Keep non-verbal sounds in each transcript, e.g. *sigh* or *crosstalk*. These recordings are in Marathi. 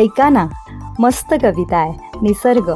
ऐका ना मस्त कविता आहे निसर्ग.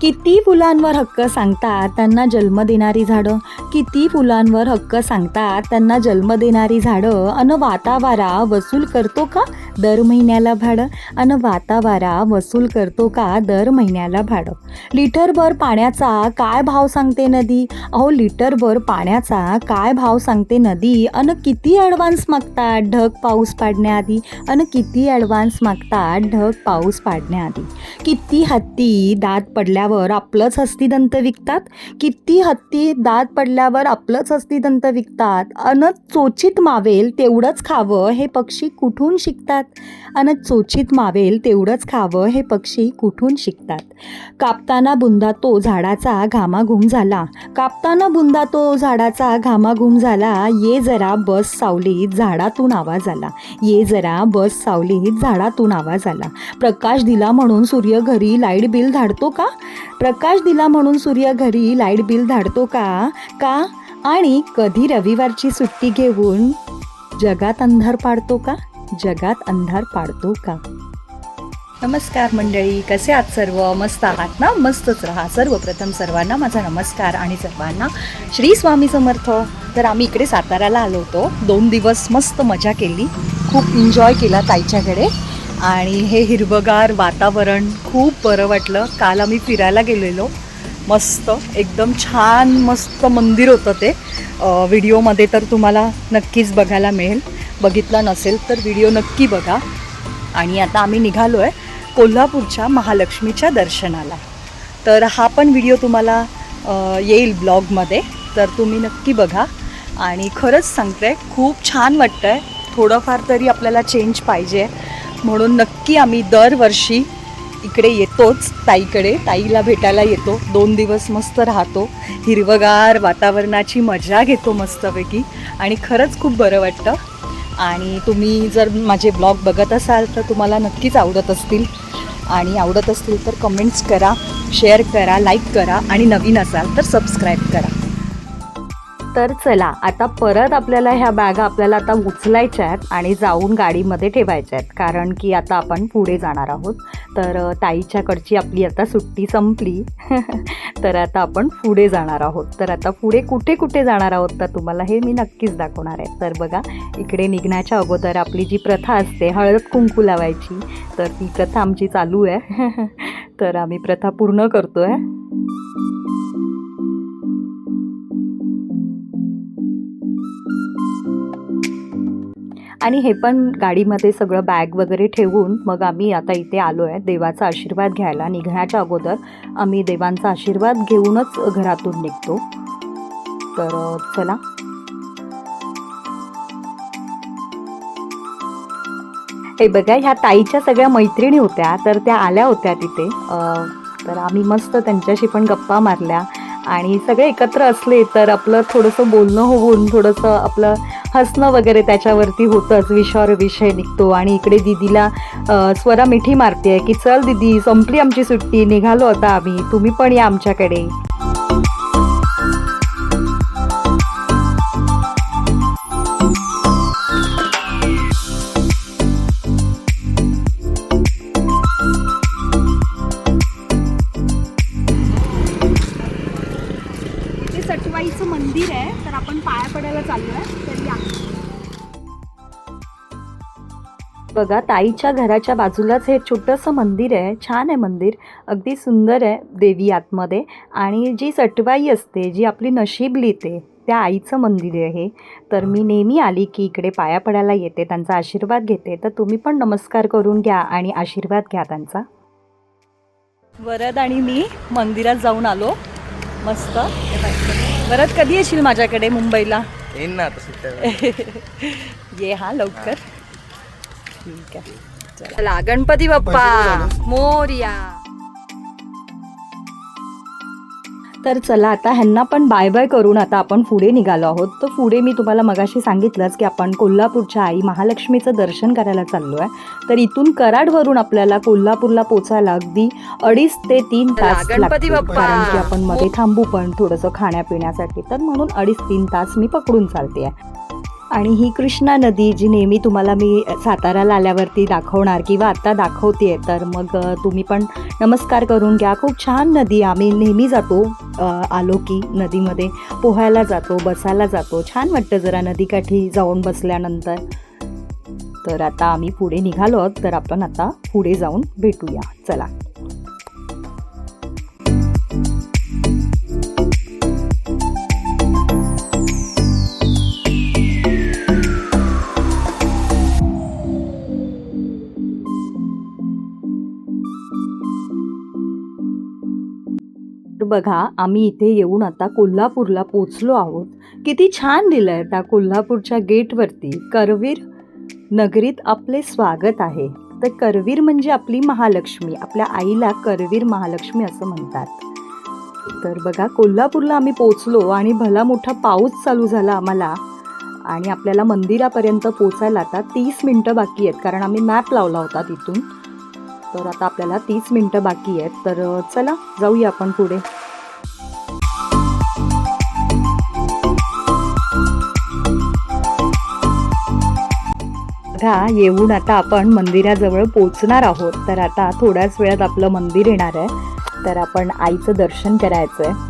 किती फुलांवर हक्क सांगतात त्यांना जन्म देणारी झाडं किती फुलांवर हक्क सांगतात त्यांना जन्म देणारी झाडं अन वातावारा वसूल करतो का? दर महिन्याला भाडं. अन वातावारा वसूल करतो का? दर महिन्याला भाडं. लिटरभर पाण्याचा काय भाव सांगते नदी? अहो लिटरभर पाण्याचा काय भाव सांगते नदी? अन किती ॲडव्हान्स मागतात ढग पाऊस पाडण्याआधी? अन किती ॲडव्हान्स मागतात ढग पाऊस पाडण्याआधी? किती हत्ती दात पडल्यावर आपलंच हस्तिदंत विकतात? किती हत्ती दात पडल्या म्हटल्यावर आपलंच हस्तिदंत विकतात. अन चोचित मावेल तेवढंच खावं हे पक्षी कुठून शिकतात? अन चोचित मावेल तेवढंच खावं हे पक्षी कुठून शिकतात? कापताना बुंदा तो झाडाचा घामाघूम झाला. कापताना बुंदा तो झाडाचा घामाघूम झाला. ये जरा बस सावलीत झाडातून आवाज आला. ये जरा बस सावलीत झाडातून आवाज आला. प्रकाश दिला म्हणून सूर्य घरी लाइट बिल धाडतो का? प्रकाश दिला म्हणून सूर्य घरी लाइट बिल धाडतो का? का आणि कधी रविवारची सुट्टी घेऊन जगात अंधार पाडतो का? जगात अंधार पाडतो का? नमस्कार मंडळी कसे आहात सर्व? मस्त आहात ना? मस्तच राहा. सर्वप्रथम सर्वांना माझा नमस्कार आणि सर्वांना श्री स्वामी समर्थ. तर आम्ही इकडे साताऱ्याला आलो होतो. दोन दिवस मस्त मजा केली. खूप एन्जॉय केला ताईच्याकडे. आणि हे हिरवगार वातावरण खूप बरं वाटलं. काल आम्ही फिरायला गेलेलो. मस्त एकदम छान मस्त मंदिर होतं ते. व्हिडिओमध्ये तर तुम्हाला नक्कीच बघायला मिळेल. बघितला नसेल तर व्हिडिओ नक्की बघा. आणि आता आम्ही निघालो आहे कोल्हापूरच्या महालक्ष्मीच्या दर्शनाला. तर हा पण व्हिडिओ तुम्हाला येईल ब्लॉगमध्ये. तर तुम्ही नक्की बघा. आणि खरंच सांगते खूप छान वाटतं आहे थोडंफार तरी आपल्याला चेंज पाहिजे. म्हणून नक्की आम्ही दरवर्षी इकडे येतोच ताईकडे. ताईला भेटायला येतो. दोन दिवस मस्त राहतो. हिरवगार वातावरणाची मजा घेतो मस्तपैकी. आणि खरंच खूप बरं वाटतं. आणि तुम्ही जर माझे ब्लॉग बघत असाल तर तुम्हाला नक्कीच आवडत असतील. आणि आवडत असतील तर कमेंट्स करा शेअर करा लाईक करा आणि नवीन असाल तर सबस्क्राईब करा. तर चला आता परत आपल्याला ह्या बॅगा आपल्याला आता उचलायच्या आहेत आणि जाऊन गाडीमध्ये ठेवायच्या आहेत. कारण की आता आपण पुढे जाणार आहोत. तर ताईच्याकडची आपली आता सुट्टी संपली. *laughs* तर आता आपण पुढे जाणार आहोत. तर आता पुढे कुठे कुठे जाणार आहोत तर तुम्हाला हे मी नक्कीच दाखवणार आहे. तर बघा इकडे निघण्याच्या अगोदर आपली जी प्रथा असते हळद कुंकू लावायची तर ती प्रथा आमची चालू आहे. *laughs* तर आम्ही प्रथा पूर्ण करतो आहे आणि हे पण गाडीमध्ये सगळं बॅग वगैरे ठेवून मग आम्ही आता इथे आलो आहे देवाचा आशीर्वाद घ्यायला. निघण्याच्या अगोदर आम्ही देवांचा आशीर्वाद घेऊनच घरातून निघतो. तर चला. हे बघा ह्या ताईच्या सगळ्या मैत्रिणी होत्या. तर त्या आल्या होत्या तिथे. तर आम्ही मस्त त्यांच्याशी पण गप्पा मारल्या. आणि सगळे एकत्र असले तर आपलं थोडंसं बोलणं होऊन थोडंसं आपलं हसणं वगैरे त्याच्यावरती होतंच विषयावर विषय निघतो. आणि इकडे दिदीला स्वरा मिठी मारते की चल दिदी संपली आमची सुट्टी निघालो आता आम्ही. तुम्ही पण या आमच्याकडे. बघा ताईच्या घराच्या बाजूलाच हे छोटंसं मंदिर आहे. छान आहे मंदिर. अगदी सुंदर आहे देवी आतमध्ये. आणि जी सटवाई असते जी आपली नशीब लिहिते त्या आईचं मंदिर आहे. हे तर मी नेहमी आली की इकडे पाया पडायला येते त्यांचा आशीर्वाद घेते. तर तुम्ही पण नमस्कार करून घ्या आणि आशीर्वाद घ्या त्यांचा. वरद आणि मी मंदिरात जाऊन आलो. मस्त. वरद कधी येशील माझ्याकडे मुंबईला? येईन ना आता सुट्ट्या *laughs* ये हा लवकर. ठीक आहे. चला गणपती बाप्पा मोर्या. तर चला आता ह्यांना पण बाय बाय करून आता आपण पुढे निघालो आहोत. तर पुढे मी तुम्हाला मगाशी सांगितलंच की आपण कोल्हापूरच्या आई महालक्ष्मीचं दर्शन करायला चाललो आहे तर इथून कराडवरून आपल्याला कोल्हापूरला पोचायला अगदी अडीच ते तीन तास गणपती. कारण की आपण मध्ये थांबू पण थोडंसं खाण्यापिण्यासाठी. तर म्हणून अडीच तीन तास मी पकडून चालते आहे आणि ही कृष्णा नदी जी नेहमी तुम्हाला मी साताऱ्याला आल्यावरती दाखवणार किंवा आत्ता दाखवते तर मग तुम्ही पण नमस्कार करून घ्या. खूप छान नदी आम्ही नेहमी जातो आलो की नदीमध्ये. पोहायला जातो बसायला जातो. छान वाटतं जरा नदीकाठी जाऊन बसल्यानंतर. तर आता आम्ही पुढे निघालो आहोत. तर आपण आता पुढे जाऊन भेटूया. चला. बघा आम्ही इथे येऊन आता कोल्हापूरला पोचलो आहोत. किती छान दिलं आहे त्या कोल्हापूरच्या गेटवरती. करवीर नगरीत आपले स्वागत आहे. तर करवीर म्हणजे आपली महालक्ष्मी. आपल्या आईला करवीर महालक्ष्मी असं म्हणतात. तर बघा कोल्हापूरला आम्ही पोचलो आणि भला मोठा पाऊस चालू झाला आम्हाला. आणि आपल्याला मंदिरापर्यंत पोचायला आता तीस मिनटं बाकी आहेत कारण आम्ही मॅप लावला होता तिथून. तर आता आपल्याला तीस मिनटं बाकी आहेत. तर चला जाऊया आपण पुढे. सध्या येऊन आता आपण मंदिराजवळ पोचणार आहोत. तर आता थोड्याच वेळात आपलं मंदिर येणार आहे. तर आपण आईचं दर्शन करायचं आहे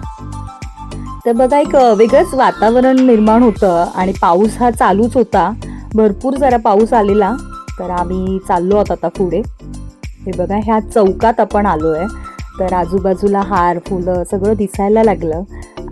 तर बघा एक वेगळंच वातावरण निर्माण होतं आणि पाऊस हा चालूच होता. भरपूर जरा पाऊस आलेला. तर आम्ही चाललो आहोत आता पुढे. हे बघा ह्या चौकात आपण आलो आहे तर आजूबाजूला हार फुलं सगळं दिसायला लागलं.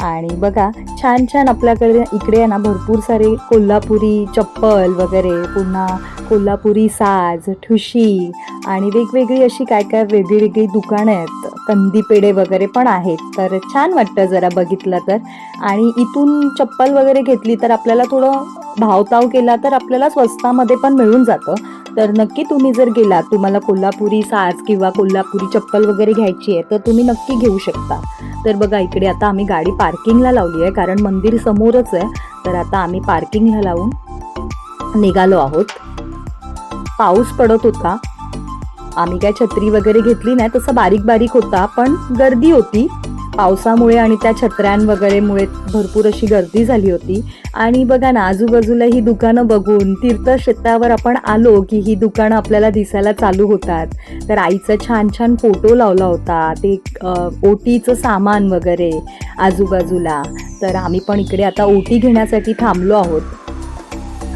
आणि बघा छान छान आपल्याकडे इकडे आहे ना भरपूर सारे कोल्हापुरी चप्पल वगैरे पुन्हा कोल्हापुरी साज ठुशी आणि वेगवेगळी अशी काय काय वेगळी वेगळी दुकानं आहेत. कंदी पेढे वगैरे पण आहेत. तर छान वाटतं जरा बघितलं तर. आणि इथून चप्पल वगैरे घेतली तर आपल्याला थोडं भावताव केला तर आपल्याला स्वस्तामध्ये पण मिळून जातं. तर नक्की तुम्ही जर गेलात तुम्हाला कोल्हापुरी साज किंवा कोल्हापुरी चप्पल वगैरे घ्यायची आहे तर तुम्ही नक्की घेऊ शकता. तर बघा इकडे आता आम्ही गाडी पार्किंगला लावली आहे कारण मंदिर समोरच आहे. तर आता आम्ही पार्किंगला लावून निघालो आहोत. पाऊस पडत होता. आम्ही काय छत्री वगैरे घेतली नाही तसं बारीक बारीक होता पण गर्दी होती. पावसामुळे आणि त्या छत्र्यां वगैरेमुळे भरपूर अशी गर्दी झाली होती. आणि बघा ना आजूबाजूला ही दुकानं बघून तीर्थक्षेत्रावर आपण आलो की ही दुकानं आपल्याला दिसायला चालू होतात. तर आईचा छान छान फोटो लावला होता ते ओटीचं सामान वगैरे आजूबाजूला. तर आम्ही पण इकडे आता ओटी घेण्यासाठी थांबलो आहोत.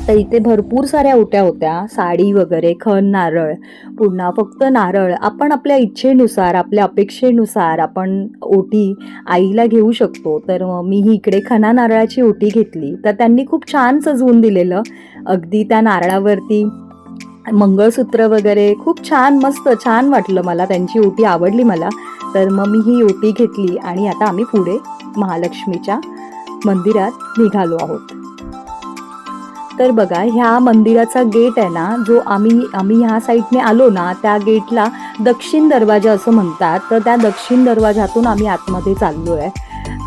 तर इथे भरपूर साऱ्या ओट्या होत्या. साडी वगैरे खण नारळ. पुन्हा फक्त नारळ. आपण आपल्या इच्छेनुसार आपल्या अपेक्षेनुसार आपण ओटी आईला घेऊ शकतो. तर मग मी ही इकडे खना नारळाची ओटी घेतली. तर त्यांनी खूप छान सजवून दिलेलं. अगदी त्या नारळावरती मंगळसूत्र वगैरे. खूप छान मस्त छान वाटलं मला. त्यांची ओटी आवडली मला. तर मग मी ही ओटी घेतली आणि आता आम्ही पुढे महालक्ष्मीच्या मंदिरात निघालो आहोत. तर बघा ह्या मंदिराचा गेट आहे ना जो आम्ही आम्ही ह्या साईडने आलो ना त्या गेटला दक्षिण दरवाजा असं म्हणतात. तर त्या दक्षिण दरवाजातून आम्ही आतमध्ये चाललो आहे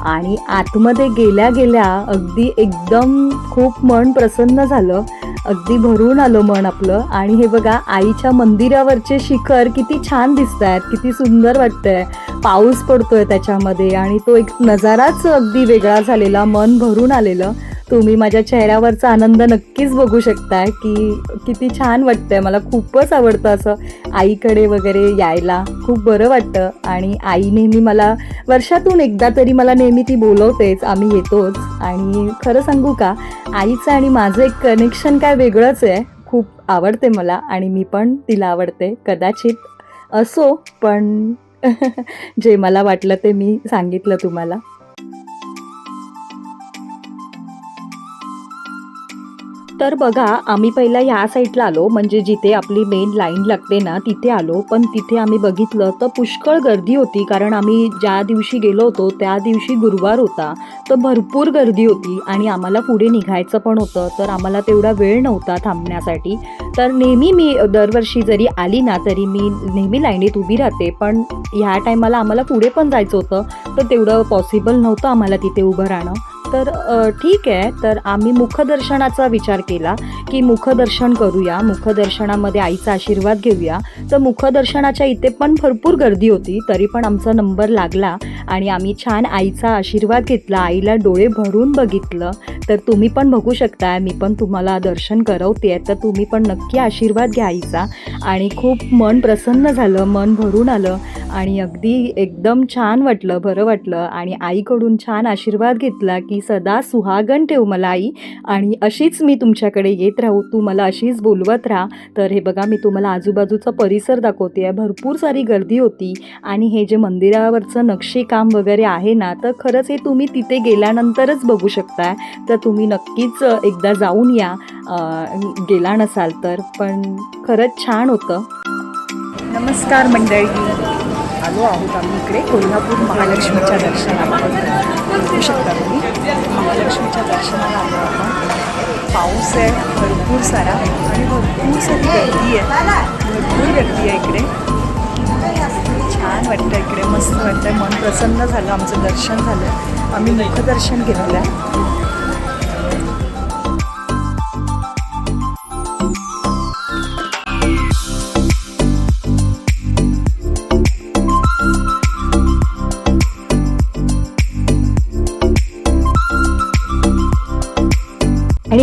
आणि आतमध्ये गेल्या गेल्या अगदी एकदम खूप मन प्रसन्न झालं. अगदी भरून आलं मन आपलं. आणि हे बघा आईच्या मंदिरावरचे शिखर किती छान दिसत आहेत किती सुंदर वाटतंय. पाऊस पडतोय त्याच्यामध्ये आणि तो एक नजाराच अगदी वेगळा झालेला मन भरून आलेलं. तुम्ही माझ्या चेहऱ्यावरचा आनंद नक्कीच बघू शकता की किती छान वाटतंय. मला खूपच आवडतं असं आईकडे वगैरे यायला. खूप बरं वाटतं. आणि आई नेहमी मला वर्षातून एकदा तरी मला नेहमी ती बोलवतेच. आम्ही येतोच. आणि खरं सांगू का आईचं आणि माझं एक कनेक्शन काय वेगळंच आहे. खूप आवडते मला आणि मी पण तिला आवडते. कदाचित असो पण *laughs* जे मला वाटलं ते मी सांगितलं तुम्हाला. तर बघा आम्ही पहिला ह्या साईडला आलो म्हणजे जिथे आपली मेन लाईन लागते ना तिथे आलो. पण तिथे आम्ही बघितलं तर पुष्कळ गर्दी होती कारण आम्ही ज्या दिवशी गेलो होतो त्या दिवशी गुरुवार होता. तर भरपूर गर्दी होती आणि आम्हाला पुढे निघायचं पण होतं तर आम्हाला तेवढा वेळ नव्हता थांबण्यासाठी. तर नेहमी मी दरवर्षी जरी आली ना तरी मी नेहमी लाईनीत उभी राहते. पण ह्या टायमाला आम्हाला पुढे पण जायचं होतं तर तेवढं पॉसिबल नव्हतं आम्हाला तिथे उभं राहणं. तर ठीक आहे. तर आम्ही मुखदर्शनाचा विचार केला की मुखदर्शन करूया. मुखदर्शनामध्ये आईचा आशीर्वाद घेऊया. तर मुखदर्शनाच्या इथे पण भरपूर गर्दी होती. तरी पण आमचा नंबर लागला आणि आम्ही छान आईचा आशीर्वाद घेतला. आईला डोळे भरून बघितलं. तर तुम्ही पण बघू शकता मी पण तुम्हाला दर्शन करवते तर तुम्ही पण नक्की आशीर्वाद घ्या आईचा. आणि खूप मन प्रसन्न झालं. मन भरून आलं. आणि अगदी एकदम छान वाटलं. बरं वाटलं. आणि आईकडून छान आशीर्वाद घेतला की सदा सुहागण ठेव मला आई आणि अशीच मी तुमच्याकडे येत राहू. तू मला अशीच बोलवत राहा. तर हे बघा मी तुम्हाला आजूबाजूचा परिसर दाखवते. आहे भरपूर सारी गर्दी होती. आणि हे जे मंदिरावरचं नक्षीकाम वगैरे आहे ना तर खरंच हे तुम्ही तिथे गेल्यानंतरच बघू शकताय. तर तुम्ही नक्कीच एकदा जाऊन या. गेला नसाल तर. पण खरंच छान होतं. नमस्कार मंडळी. आलो आहोत आम्ही इकडे कोल्हापूर महालक्ष्मीच्या दर्शनाला. बघू शकता तुम्ही. महालक्ष्मीच्या दर्शनाला आलो आपण. पाऊस आहे भरपूर सारा आणि भरपूर सारी गर्दी आहे. भरपूर गर्दी आहे इकडे. छान वाटतं इकडे मस्त वाटतं. मन प्रसन्न झालं आमचं दर्शन झालं. आम्ही मुखदर्शन घेतलं. आहे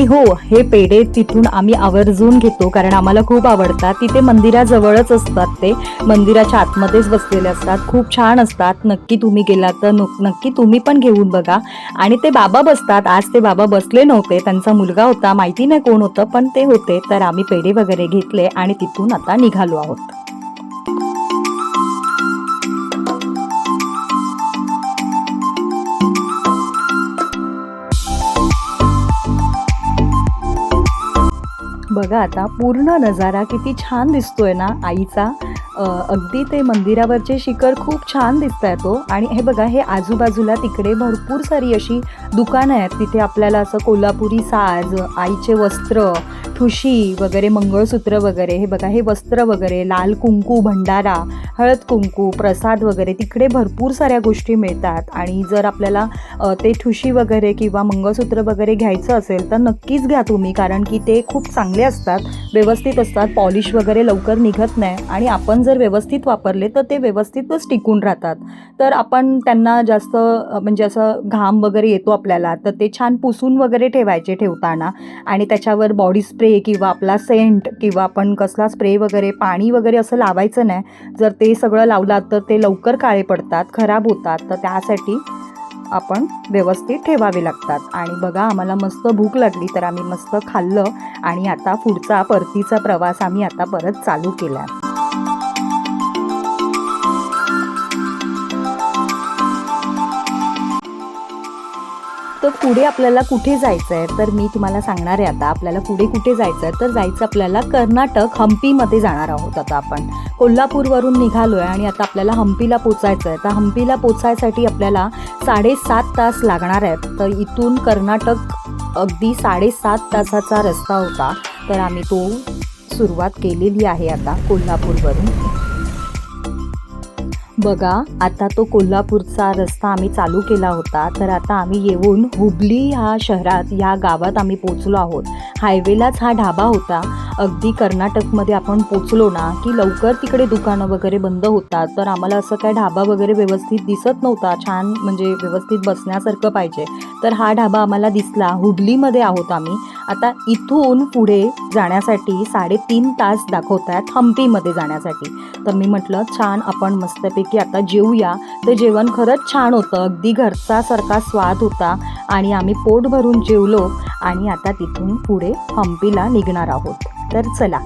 आणि हो हे पेढे तिथून आम्ही आवर्जून घेतो कारण आम्हाला खूप आवडतात. तिथे मंदिराजवळच असतात ते. मंदिराच्या आतमध्येच बसलेले असतात. खूप छान असतात. नक्की तुम्ही गेलात तर नक्की तुम्ही पण घेऊन बघा. आणि ते बाबा बसतात. आज ते बाबा बसले नव्हते. त्यांचा मुलगा होता. माहिती नाही कोण होतं पण ते होते. तर आम्ही पेढे वगैरे घेतले आणि तिथून आता निघालो आहोत. बघा आता पूर्ण नजारा किती छान दिसतोय ना आईचा. अगदी ते मंदिरावरचे शिखर खूप छान दिसत आहे तो आणि हे बघा हे आजूबाजूला तिकडे भरपूर सारी अशी दुकानं आहेत तिथे आपल्याला असं कोल्हापुरी साज आईचे वस्त्र ठुशी वगैरे मंगळसूत्र वगैरे हे बघा हे वस्त्र वगैरे लाल कुंकू भंडारा हळद कुंकू प्रसाद वगैरे तिकडे भरपूर साऱ्या गोष्टी मिळतात. आणि जर आपल्याला ते ठुशी वगैरे किंवा मंगळसूत्र वगैरे घ्यायचं असेल तर नक्कीच घ्या तुम्ही कारण की ते खूप चांगले असतात व्यवस्थित असतात पॉलिश वगैरे लवकर निघत नाही. आणि आपण जर व्यवस्थित वापरले तर ते व्यवस्थितच टिकून राहतात. तर आपण त्यांना जास्त म्हणजे असं घाम वगैरे येतो आपल्याला तर ते छान पुसून वगैरे ठेवायचे ठेवताना आणि त्याच्यावर बॉडी स्प्रे किंवा आपला सेंट किंवा आपण कसला स्प्रे वगैरे पाणी वगैरे असं लावायचं नाही. जर ते सगळं लावलात तर ते लवकर काळे पडतात खराब होतात. तर त्यासाठी आपण व्यवस्थित ठेवावे लागतात. आणि बघा आम्हाला मस्त भूक लागली तर आम्ही मस्त खाल्लं आणि आता पुढचा परतीचा प्रवास आम्ही आता परत चालू केला तर पुढे आपल्याला कुठे जायचं आहे तर मी तुम्हाला सांगणार आहे आता आपल्याला पुढे कुठे जायचं आहे तर जायचं आपल्याला कर्नाटक हम्पीमध्ये जाणार आहोत आता आपण. कोल्हापूरवरून निघालो आहे आणि आता आपल्याला हम्पीला पोचायचं आहे तर हम्पीला पोचायसाठी आपल्याला साडेसात तास लागणार आहेत. तर इथून कर्नाटक अगदी साडेसात तासाचा रस्ता होता. तर आम्ही तो सुरुवात केलेली आहे आता कोल्हापूरवरून. बघा आता तो कोल्हापूरचा रस्ता आम्ही चालू केला होता तर आता आम्ही येऊन हुबली ह्या शहरात या गावात आम्ही पोचलो आहोत. हायवेलाच हा ढाबा होता. अगदी कर्नाटकमध्ये आपण पोचलो ना की लवकर तिकडे दुकानं वगैरे बंद होतात तर आम्हाला असं काय ढाबा वगैरे व्यवस्थित दिसत नव्हता छान म्हणजे व्यवस्थित बसण्यासारखं पाहिजे. तर हा ढाबा आम्हाला दिसला. हुबलीमध्ये आहोत आम्ही. आता इथून पुढे जाण्यासाठी साडेतीन तास दाखवत आहेत हम्पीमध्ये जाण्यासाठी. तर मी म्हटलं छान आपण मस्तपैकी की आता जेवूया तर जेवण खरंच छान होतं. अगदी घरचा सारखा स्वाद होता. आणि आम्ही पोट भरून जेवलो आणि आता तिथून पुढे हम्पीला निघणार आहोत. तर चला.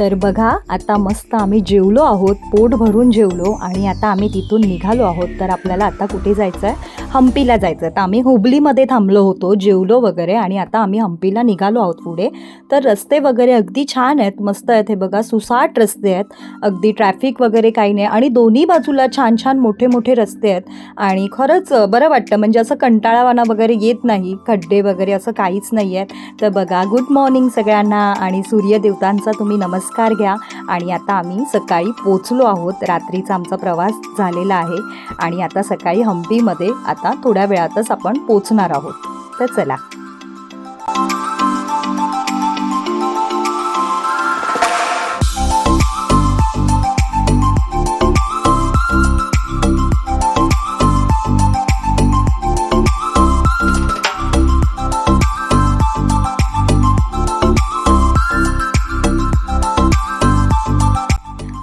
तर बघा आता मस्त आम्ही जेवलो आहोत पोट भरून जेवलो आणि आता आम्ही तिथून निघालो आहोत. तर आपल्याला आता कुठे जायचं आहे हम्पीला जायचं. आहे तर आम्ही हुबलीमध्ये थांबलो होतो जेवलो वगैरे आणि आता आम्ही हम्पीला निघालो आहोत पुढे. तर रस्ते वगैरे अगदी छान आहेत मस्त आहेत. हे बघा सुसाट रस्ते आहेत. अगदी ट्रॅफिक वगैरे काही नाही आणि दोन्ही बाजूला छान छान मोठे मोठे रस्ते आहेत. आणि खरंच बरं वाटतं. म्हणजे असं कंटाळावाना वगैरे येत नाही. खड्डे वगैरे असं काहीच नाही आहेत. तर बघा गुड मॉर्निंग सगळ्यांना आणि सूर्यदेवतांचा तुम्ही नमस्कार घ्या. आणि आता आम्ही सकाळी पोचलो आहोत. रात्रीचा आमचा प्रवास झालेला आहे. आणि आता सकाळी हम्पीमध्ये आता आता थोड्या वेळातच आपण पोचणार आहोत. तर चला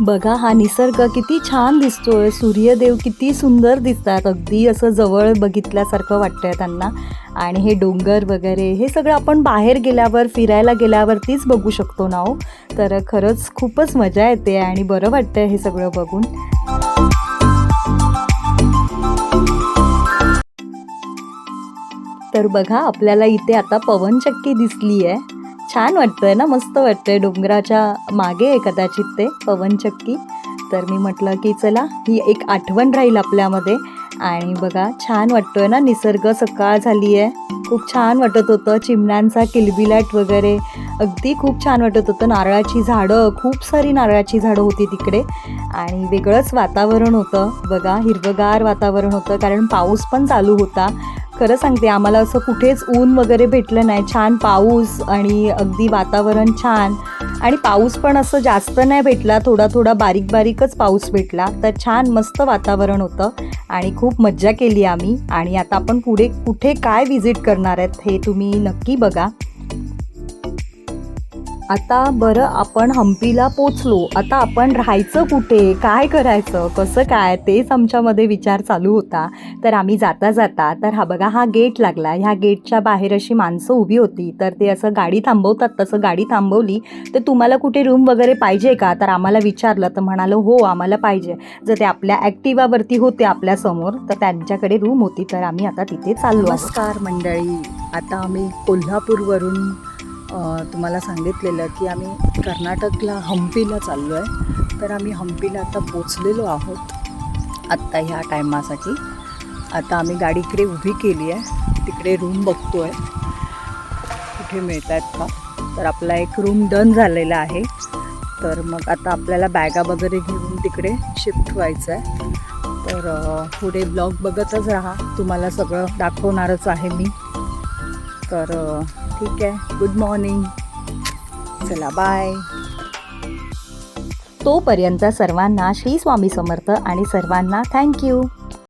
बघा हा निसर्ग किती छान दिसतोय. सूर्यदेव किती सुंदर दिसतात. अगदी असं जवळ बघितल्यासारखं वाटतंय त्यांना. आणि हे डोंगर वगैरे हे सगळं आपण बाहेर गेल्यावर फिरायला गेल्यावरतीच बघू शकतो ना हो. तर खरंच खूपच मजा येते आणि बरं वाटतं हे सगळं बघून. तर बघा आपल्याला इथे आता पवनचक्की दिसली आहे छान वाटतंय ना मस्त वाटतंय. डोंगराच्या मागे आहे कदाचित ते पवनचक्की तर मी म्हटलं की चला ही एक आठवण राहील आपल्यामध्ये. आणि बघा छान वाटतोय ना निसर्ग सकाळ झाली आहे खूप छान वाटत होतं चिमण्यांचा किलबिलाट वगैरे. अगदी खूप छान वाटत होतं. नारळाची झाडं खूप सारी नारळाची झाडं होती तिकडे. आणि वेगळंच वातावरण होतं. बघा हिरवगार वातावरण होतं कारण पाऊस पण चालू होता. खरं सांगते आम्हाला असं कुठेच ऊन वगैरे भेटलं नाही. छान पाऊस आणि अगदी वातावरण छान. आणि पाऊस पण असं जास्त नाही भेटला. थोडा थोडा बारीक बारीकच पाऊस भेटला. तर छान मस्त वातावरण होतं. आणि खूप मज्जा केली आम्ही. आणि आता आपण पुढे कुठे काय व्हिजिट करणार आहेत हे तुम्ही नक्की बघा. आता बरं आपण हम्पीला पोचलो. आता आपण राहायचं कुठे? काय करायचं? कसं काय? तेच आमच्यामध्ये विचार चालू होता. तर आम्ही जाता जाता तर हा बघा हा गेट लागला. ह्या गेटच्या बाहेर अशी माणसं उभी होती. तर ते असं गाडी थांबवतात. तसं गाडी थांबवली तर तुम्हाला कुठे रूम वगैरे पाहिजे का? तर आम्हाला विचारलं. तर म्हणालं हो आम्हाला पाहिजे. जर ते आपल्या ॲक्टिवावरती होते आपल्यासमोर तर त्यांच्याकडे रूम होती. तर आम्ही आता तिथे चाललो नमस्कार मंडळी. आता आम्ही कोल्हापूरवरून तुम्हाला सांगितलेलं की आम्ही कर्नाटकला हम्पीला चाललो आहे. तर आम्ही हम्पीला आता पोचलेलो आहोत आत्ता ह्या टायमासाठी. आता आम्ही गाडी इकडे उभी केली आहे. तिकडे रूम बघतो आहे कुठे मिळत आहेत का? तर आपला एक रूम डन झालेला आहे. तर मग आता आपल्याला बॅगा वगैरे घेऊन तिकडे शिफ्ट व्हायचं आहे. तर पुढे ब्लॉग बघतच राहा. तुम्हाला सगळं दाखवणारच आहे मी. तर ठीक आहे. गुड मॉर्निंग चला बाय तोपर्यंत सर्वांना श्री स्वामी समर्थ आणि सर्वांना थँक्यू